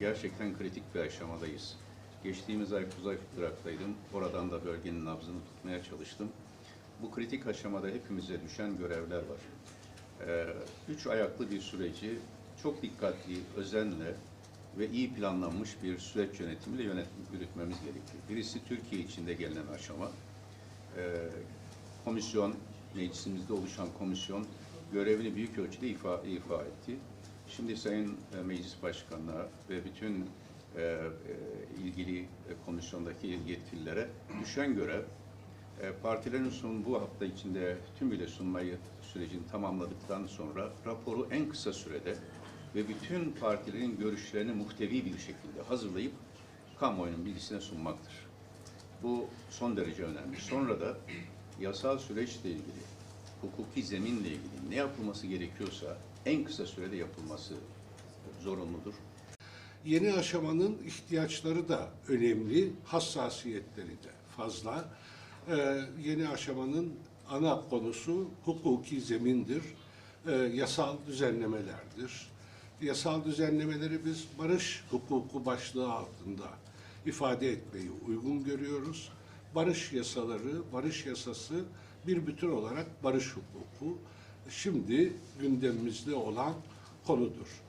Gerçekten kritik bir aşamadayız. Geçtiğimiz ay Kuzey Irak'taydım. Oradan da bölgenin nabzını tutmaya çalıştım. Bu kritik aşamada hepimize düşen görevler var. Ee, üç ayaklı bir süreci çok dikkatli, özenle ve iyi planlanmış bir süreç yönetimiyle yönet yürütmemiz gerekiyor. Birisi Türkiye içinde gelinen aşama. Ee, komisyon, meclisimizde oluşan komisyon görevini büyük ölçüde ifa, ifa etti. Şimdi Sayın e, Meclis Başkanı'na ve bütün e, e, ilgili komisyondaki yetkililere düşen görev e, partilerin sun bu hafta içinde tümüyle sunmayı sürecini tamamladıktan sonra raporu en kısa sürede ve bütün partilerin görüşlerini muhtevi bir şekilde hazırlayıp kamuoyunun bilgisine sunmaktır. Bu son derece önemli. Sonra da yasal süreçle ilgili, hukuki zeminle ilgili ne yapılması gerekiyorsa en kısa sürede yapılması zorunludur. Yeni aşamanın ihtiyaçları da önemli, hassasiyetleri de fazla. Ee, yeni aşamanın ana konusu hukuki zemindir, ee, yasal düzenlemelerdir. Yasal düzenlemeleri biz barış hukuku başlığı altında ifade etmeyi uygun görüyoruz. Barış yasaları, barış yasası bir bütün olarak barış hukuku şimdi gündemimizde olan konudur.